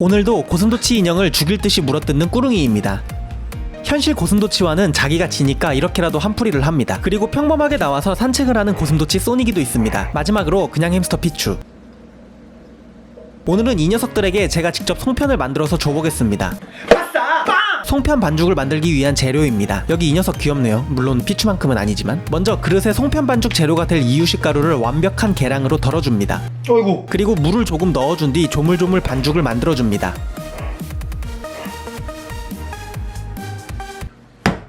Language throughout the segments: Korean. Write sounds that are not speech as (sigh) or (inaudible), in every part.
오늘도 고슴도치 인형을 죽일 듯이 물어뜯는 꾸릉이입니다. 현실 고슴도치와는 자기가 지니까 이렇게라도 한풀이를 합니다. 그리고 평범하게 나와서 산책을 하는 고슴도치 소니기도 있습니다. 마지막으로 그냥 햄스터 피추. 오늘은 이 녀석들에게 제가 직접 송편을 만들어서 줘보겠습니다. 송편 반죽을 만들기 위한 재료입니다. 여기 이 녀석 귀엽네요. 물론 피추만큼은 아니지만. 먼저 그릇에 송편 반죽 재료가 될 이유식 가루를 완벽한 계량으로 덜어줍니다. 어이구 그리고 물을 조금 넣어준 뒤 조물조물 반죽을 만들어줍니다.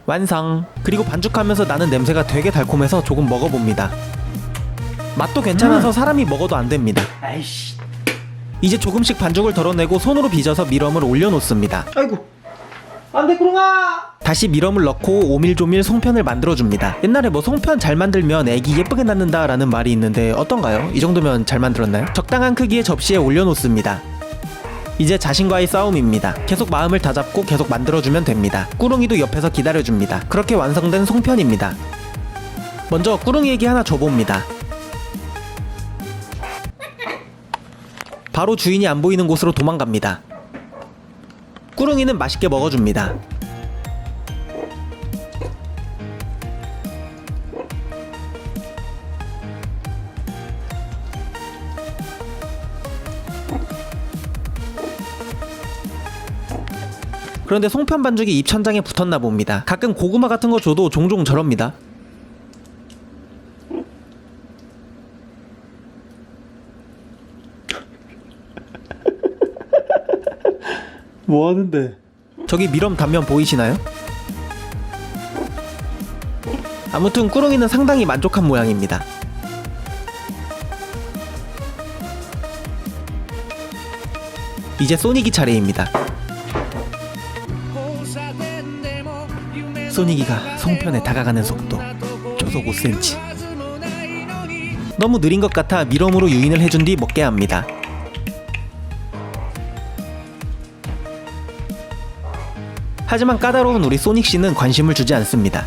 완성. 그리고 반죽하면서 나는 냄새가 되게 달콤해서 조금 먹어봅니다. 맛도 괜찮아서 사람이 먹어도 안 됩니다. 아이씨 이제 조금씩 반죽을 덜어내고 손으로 빚어서 미럼을 올려놓습니다. 아이고 안돼 꾸릉아 다시 미럼을 넣고 오밀조밀 송편을 만들어줍니다. 옛날에 뭐 송편 잘 만들면 애기 예쁘게 낳는다 라는 말이 있는데 어떤가요? 이 정도면 잘 만들었나요? 적당한 크기의 접시에 올려놓습니다. 이제 자신과의 싸움입니다. 계속 마음을 다잡고 계속 만들어주면 됩니다. 꾸릉이도 옆에서 기다려줍니다. 그렇게 완성된 송편입니다. 먼저 꾸릉이에게 하나 줘봅니다. 바로 주인이 안 보이는 곳으로 도망갑니다. 꾸릉이는 맛있게 먹어줍니다. 그런데 송편 반죽이 입천장에 붙었나 봅니다. 가끔 고구마 같은 거 줘도 종종 저럽니다. 뭐 하는데 저기 미럼 단면 보이시나요? 아무튼 꾸릉이는 상당히 만족한 모양입니다. 이제 소닉이 차례입니다. 소닉이가 송편에 다가가는 속도 초속 5cm. 너무 느린 것 같아 미럼으로 유인을 해준 뒤 먹게 합니다. 하지만 까다로운 우리 소닉 씨는 관심을 주지 않습니다.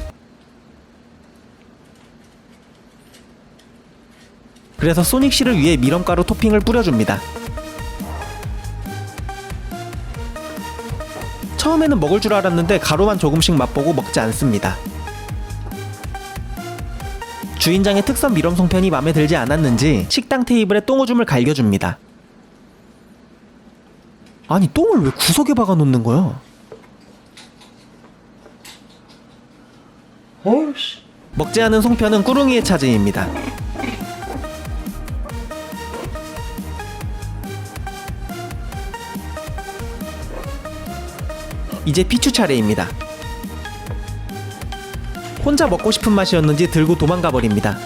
그래서 소닉 씨를 위해 미럼가루 토핑을 뿌려줍니다. 처음에는 먹을 줄 알았는데 가루만 조금씩 맛보고 먹지 않습니다. 주인장의 특선 미럼 송편이 마음에 들지 않았는지 식당 테이블에 똥오줌을 갈겨줍니다. 아니 똥을 왜 구석에 박아 놓는 거야? 어이씨 먹지 않은 송편은 꾸릉이의 차지입니다. 이제 피추 차례입니다. 혼자 먹고 싶은 맛이었는지 들고 도망가 버립니다.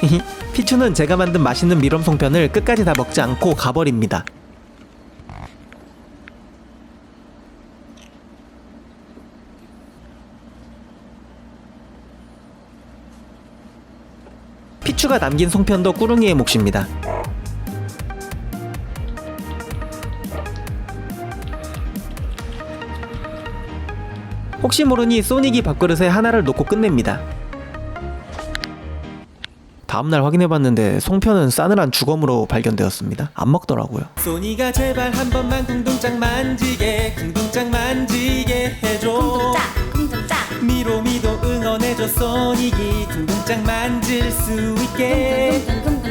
(laughs) 피추는 제가 만든 맛있는 미럼 송편을 끝까지 다 먹지 않고 가버립니다. 피추가 남긴 송편도 꾸릉이의 몫입니다. 혹시 모르니 소닉이 밥그릇에 하나를 놓고 끝냅니다. 다음날 확인해봤는데 송편은 싸늘한 주검으로 발견되었습니다. 안 먹더라고요. 소니가 제발 한 번만 궁둥짝 만지게 궁둥짝 만지게 해줘. 쿵둥짝 응원해줘 소닉이 궁둥짝 만질 수 있게. 쿵둥쿵둥